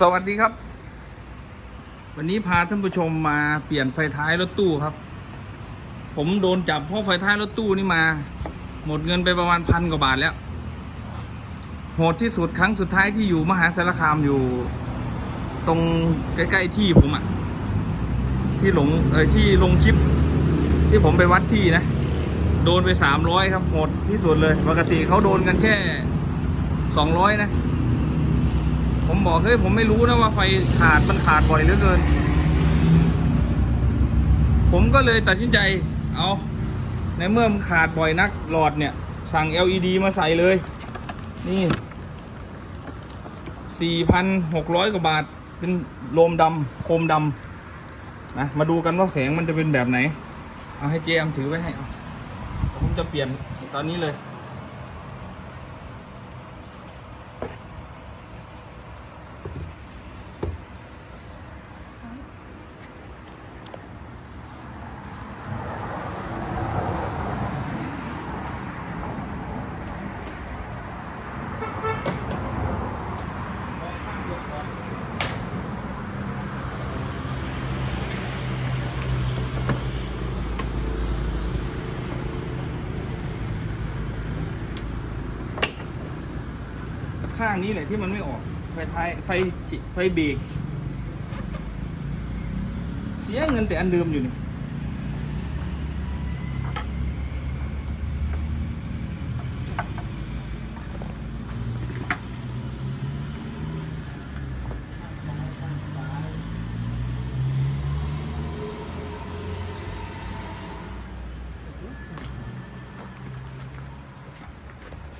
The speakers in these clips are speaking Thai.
สวัสดีครับ วันนี้พาท่านผู้ชมมาเปลี่ยนไฟท้ายรถตู้ครับ ผมโดนจับเพราะไฟท้ายรถตู้นี่มา หมดเงินไปประมาณพันกว่าบาทแล้ว โหดที่สุดครั้งสุดท้ายที่อยู่มหาสารคามอยู่ ตรงใกล้ๆที่ผมอะที่หลงเออที่ลงคลิป ที่ผมไปวัดที่นะ โดนไปสามร้อยครับโหดที่สุดเลย ปกติเขาโดนกันแค่สองร้อยนะ ผมบอกเฮ้ยผมไม่รู้นะว่าไฟขาดมันขาดบ่อยเหลือเกิน ผมก็เลยตัดสินใจเอาในเมื่อมันขาดบ่อยนักหลอดเนี่ย สั่ง LED มาใส่เลย นี่ 4,600 กว่าบาท เป็นโลมดำโคมดำนะมาดูกันว่าแสงมันจะเป็นแบบไหน เอาให้เจมถือไว้ให้ ผมจะเปลี่ยนตอนนี้เลย ข้างนี้แหละที่มันไม่ออก ไฟท้ายไฟไฟเบรกเสียเงินแต่อันเดิมอยู่นี่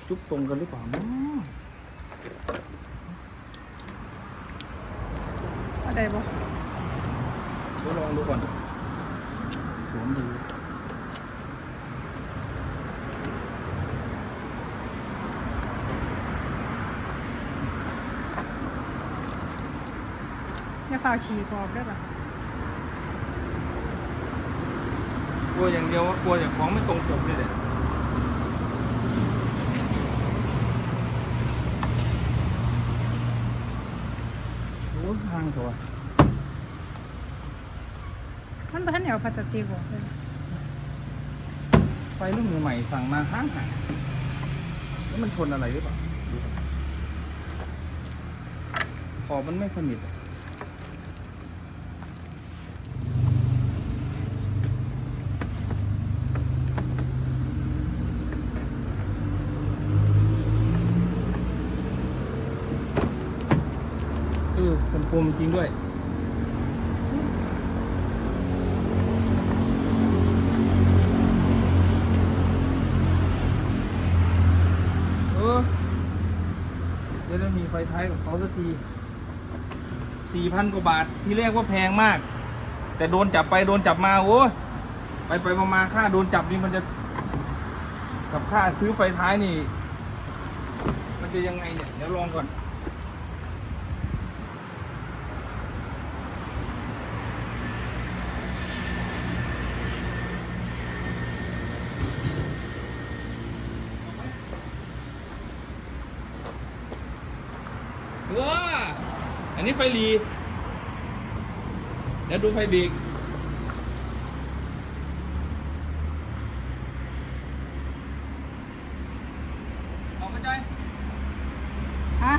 จุบตรงกันหรือเปล่าเนาะ อะไรบ่เดี๋ยวลองดูก่อนสวมดูอย่าเฝ้าฉี่กรอบได้ป่ะกลัวอย่างเดียวว่ากลัวอย่างของไม่ตรงปกเลยแหละ โอ้ยทางตัว มันบ่ทันได้เอาพลาสติกออกเลยไฟรุ่นใหม่ๆสั่งมาห้างหายแล้วมันชนอะไรหรือเปล่าดูก่อนขอบมันไม่สนิทอะ เออเป็นโฟมจริงด้วย เออเดี๋ยวจะมีไฟท้ายกับเขาสักทีสี่พันกว่าบาทที่แรกว่าแพงมาก แต่โดนจับไปโดนจับมา โอ้ไปไปมามาค่าโดนจับนี่มันจะ กับค่าซื้อไฟท้ายนี่ มันจะยังไงเนี่ย เดี๋ยวลองก่อน ว้าอันนี้ ไฟหลีเดี๋ยวดูไฟเบรกออกมาใจฮะ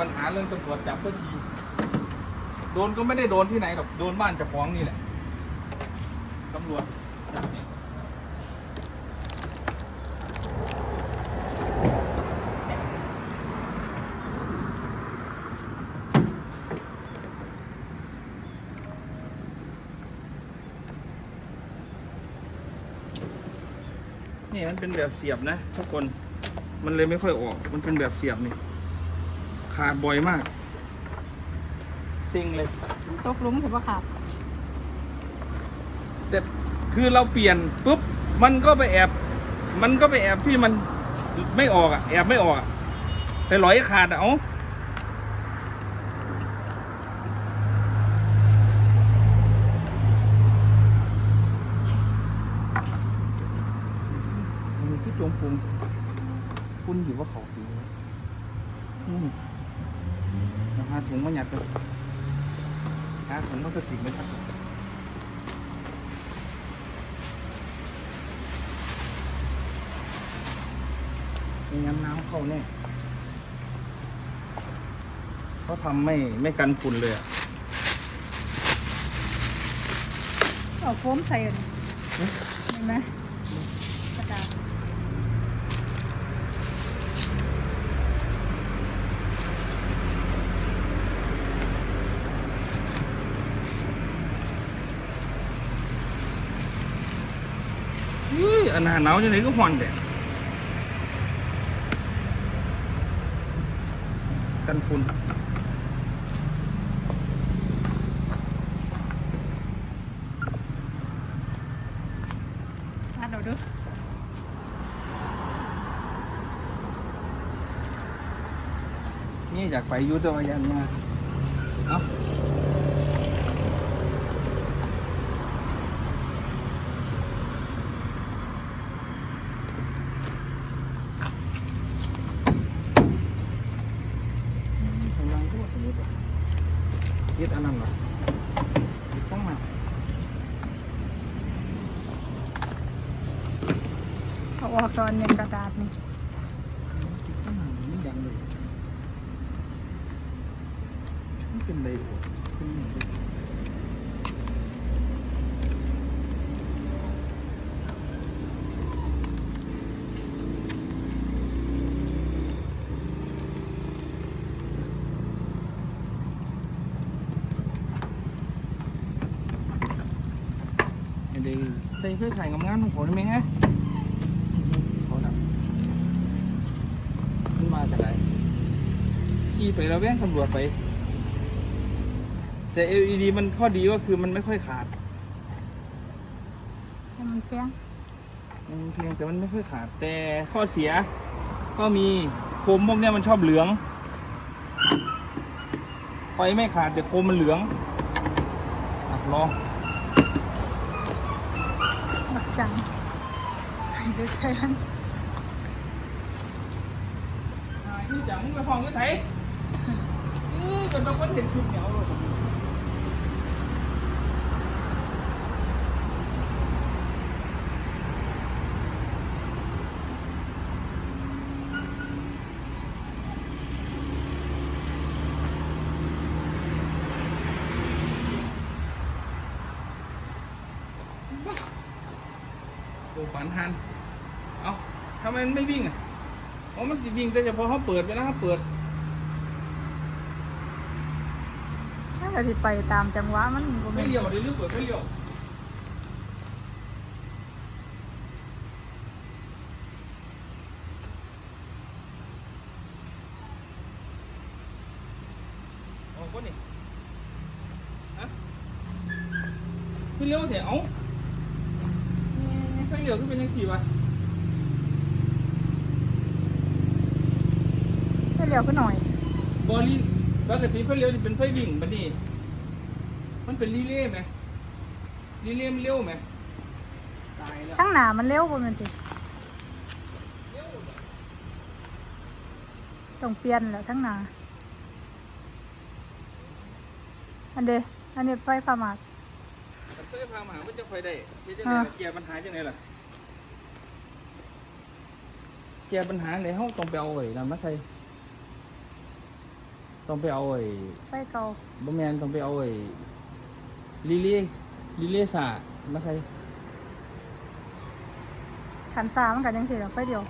ปัญหาเรื่องตำรวจจับสักทีโดนก็ไม่ได้โดนที่ไหนหรอกโดนบ้านจะฟ้องนี่แหละตำรวจนี่นี่มันเป็นแบบเสียบนะทุกคน มันเลยไม่ค่อยออก มันเป็นแบบเสียบนี่ ขาดบ่อยมากซิงเลย ตกหลุมถือว่าขาดแต่คือเราเปลี่ยนปุ๊บมันก็ไปแอบ มันก็ไปแอบที่มันไม่ออกอะแอบไม่ออกอะไปหลอยขาดอะเอามีที่จงพุงฟุ้นอยู่ว่าเขาปีวะอืมเอาหาถุงมาหยัดเลยหาถุงมาสติกไหมครับ ไม่งั้นน้ำเข้าแน่เขาทำไม่ไม่กันฝุ่นเลยอะเอาโฟมใส่อันนี้เห็นไหมกระดาษอุ้ยอันหนาหนาวจังไหนก็หอนแต่ กันฝุ่นอะเดี๋ยวดูนี่อยากไปอยุทธวายันมาเอ้ากำลังก็สมมติว่ายึดอันนั้นเหรอยึดฟ้องมา เอาออกตอนเนี่ยกระดาษนี่ยึดฟ้องมามันยังเลยมันเป็นอะไรวะเป็นอย่างไรเดี๋ยวใส่เสื้อไข่งามๆของผมได้ไหมฮะขอนะมันมาจากไหนขี่ ไปแล้วแว่งตำรวจไป แต่ LED มันข้อดีก็คือมันไม่ค่อยขาดให้มันเพียงมันเพียงแต่มันไม่ค่อยขาด แต่ข้อเสียก็มีโคมพวกเนี้ยมันชอบเหลือง ไฟไม่ขาดแต่โคมมันเหลืองอะลองหลักจังเด็กใช่ทันอ่าที่จังมึงไปฟ้อง ก็ไถเออเป็นต้องคนเห็นชุดเหนียวเลยโอ้ฝันทัน เอาทำไมมันไม่วิ่งอะ อ๋อ มันจะวิ่งแต่เฉพาะเขาเปิดไปแล้วเขาเปิด ถ้าเกิดสิไปตามจังหวะมันบ่ไม่แม่นเลี้ยวเดี๋ยวเลี้ยวเปิดไม่เลี้ยวออกวะนี่ฮะขึ้นเลี้ยวเถอะเอ้าไฟเลี้ยวขึ้นเป็นยังสี่วะให้เร็วขึ้นหน่อยบอลี่ ปกติไฟเลี้ยวนี่เป็นไฟวิ่งบัดนี้ มันเป็นรีเล่ไหมรีเล่มันเร็วไหมตายแล้วทั้งหนามันเร็วบ่แม่นสิเร็วเลยต้องเปลี่ยนแหล้วทั้งหนาอันเดอันนี้ไฟฟ้าหมากแต่ไฟพามามันจะค่อยได้เฮ็ดจังไงอ่าล่ะแก้ปัญหาจังไงล่ะแก้ปัญหาในห้องต้องไปเอาไอ้นั่นมาใส่ ต้องไปเอาไอ้ไฟเก่าบ่แมนต้องไปเอาไอ้ลิเล่ลิเล่สามาใส่ขันสามันกันยังสิแล้วไฟเดียว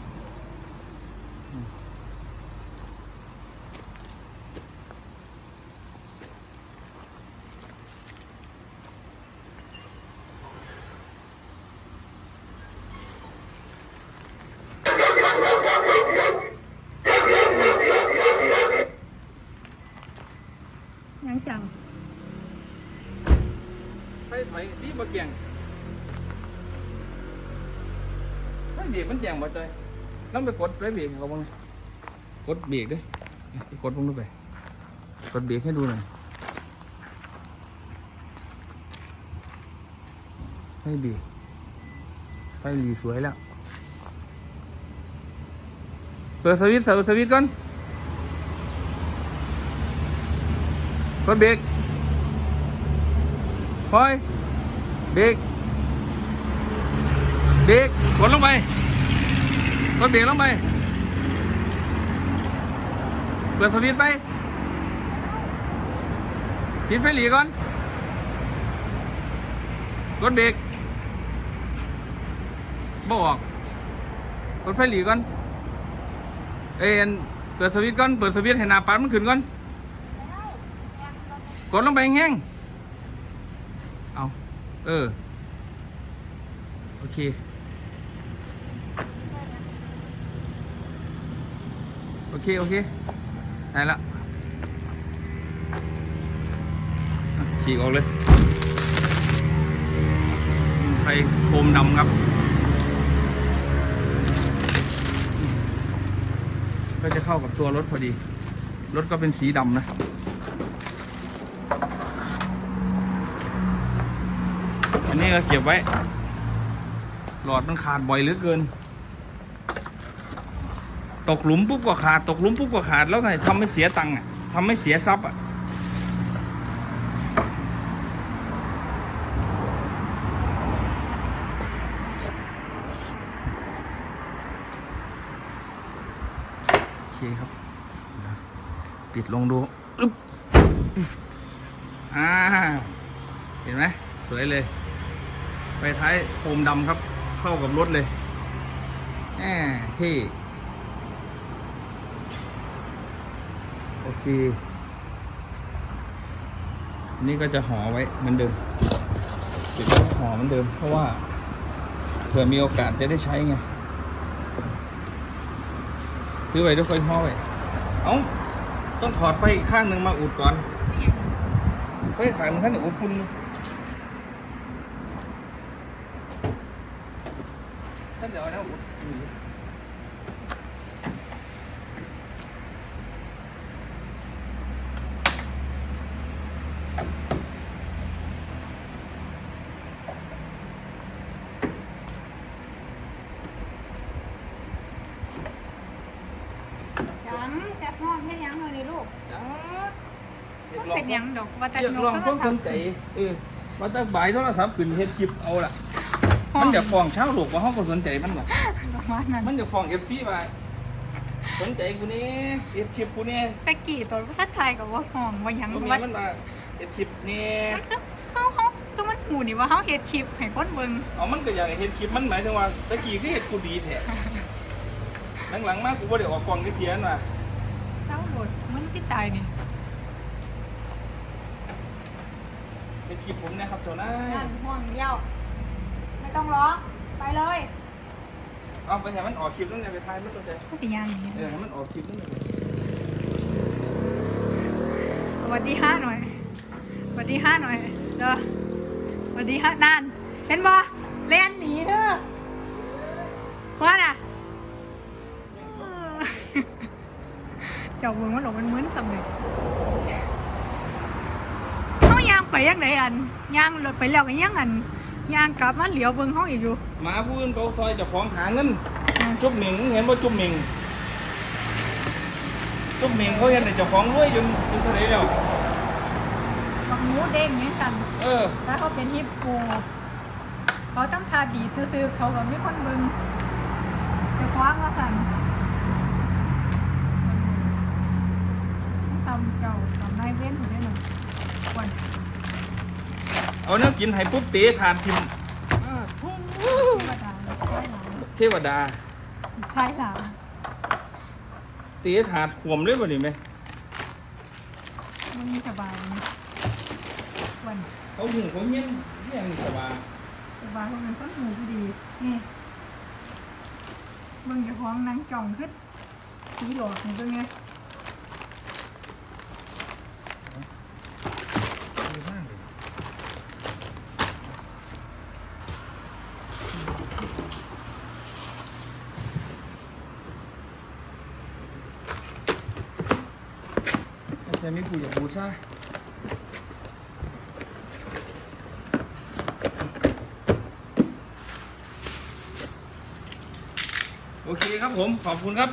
รีบมาเกี่ยงไฟเบรกมันแจงบ่จอยลองไปกดไฟเบรกเขาบ้างกดเบรกด้วยไปกดพวกนู้นไปกดเบรกให้ดูหน่อยไฟเบรกไฟหลีสวยแล้วเปิดสวิตช์เปิดสวิตช์ก่อนกดเบรก พอยเบรกเบรกกดลงไปกดเบรกลงไป เปิดสวิตช์ไปปิดไฟหลีก่อนกดเบรกบออกกดไฟหลีก่อนเอ็นเปิดสวิตช์ก่อน เปิดสวิตช์ให้หน้าปัดมันขึ้นก่อน กดลงไปแห้ง เออ โอเค โอเค โอเคได้ละอะฉีกออกเลยไฟโคมดำครับ ก็จะเข้ากับตัวรถพอดี รถก็เป็นสีดำนะ นี้ก็เก็บไว้ หลอดมันขาดบ่อยเหลือเกิน ตกหลุมปุ๊บก็ขาด ตกหลุมปุ๊บก็ขาดแล้วไงทำให้เสียตังค์อะทำให้เสียทรัพย์อะโอเคครับ ปิดลงดูอึ๊บอ่าเห็นไหมสวยเลย ไฟท้ายโคมดำครับ เข้ากับรถเลยแหมที่ โอเค นี่ก็จะห่อไว้เหมือนเดิมปิดไว้ห่อเหมือนเดิม เพราะว่าเผื่อมีโอกาสจะได้ใช้ไงซื้อไว้ด้วยค่อยห่อไว้เอ้าต้องถอดไฟอีกข้างหนึ่งมาอุดก่อนไฟขางหนึ่งท่านอุดคุณ ท่านเดี๋ยวเอานะอุดจังจัดห้องให้ยังเลยลูกจ้าเป็นหยังดอกว่าแต่เรียกหนูร้องโทความรศัสพนท์ใจเออว่าแตั้งบ่ายโทรศัพท์ขึ้นเฮ็ดคลิปเอาล่ะ มันจะฟ้องชาวโลกว่าเขาก็สนใจมันหรอกประมาณนั้นมันจะฟ้องเอฟซีว่าสนใจกูนี่เอฟคลิปกูนี่ตะกี้ตอนภาษาไทยกับว่าห้องว่าหยังก็มีว่ามันมาเอฟคลิปนี่มันคือเขาเขาคือมันหูนี่ว่าเขาเฮ็ดคลิปให้คนเบิ่งเอามันก็อยากให้เห็นคลิปมันหมายถึงว่าตะกี้ก็เห็นกูดีแท้หลังๆมากูบ่ได้ออกกล้องที่เทียนว่ะเศร้าโหลดมันพี่ตายนี่เห็นคลิปผมนะครับเจ้านานั่ยนห่วงเดียว ไม่ต้องร้อง ไปเลยเอาไปให้มันออกคลิปนั่นอย่าไปทายมันตัวใจพูดอีกอย่างนี้เออให้มันออกคลิปนั่นเลยสวัสดีห้าหน่อยสวัสดีห้าหน่อยเด้อสวัสดีห้านานเห็นบ่เล่นหนีเด้อว่าน่ะเออเจ้าเมืองมันหลงมันเหมือนสำเร็จเขายางไปยังไหนอันยางรถไปแล้วก็ยังอัน ยางกลับมาเหลียวเบิ่งห้องอีกอยู่หมาผู้อื่นเขาซอยเจ้าของหาเงินจุ๊บหมิงเห็นว่าจุ๊บหมิงจุ๊บหมิงเขาเห็นแต่เจ้าของรวยจนจนเท่าไหร่แล้วบักหมูเด้งเนี่ยกัน เออแล้วเขาเป็นฮิปโปเขาต้องทาดีซื่อๆเขาก็ไม่คนเบิ่งไปคว้างว่าสั่นซ้ำเจ้าทำนายเว้นอยู่ได้หนึ่งวัน เอาเนื้อกินให้ปุ๊บเตะทานทิมอ่าทูเทวดา ใช่หรอเทวดาใช่หรอเตะถาดขวมเลยบ่นี่ไหมมันมีสบายไหมวันเขาหูเขาเงี้ยเงี้ยสบายสบายเพราะมันต้นหูพอดีนี่มึงจะคล้องนางจ่องขึ้นสีหลอกนี่เป็นไง ดีมากเลย ไม่ผูอย่าบูดซะโอเคครับผม ขอบคุณครับ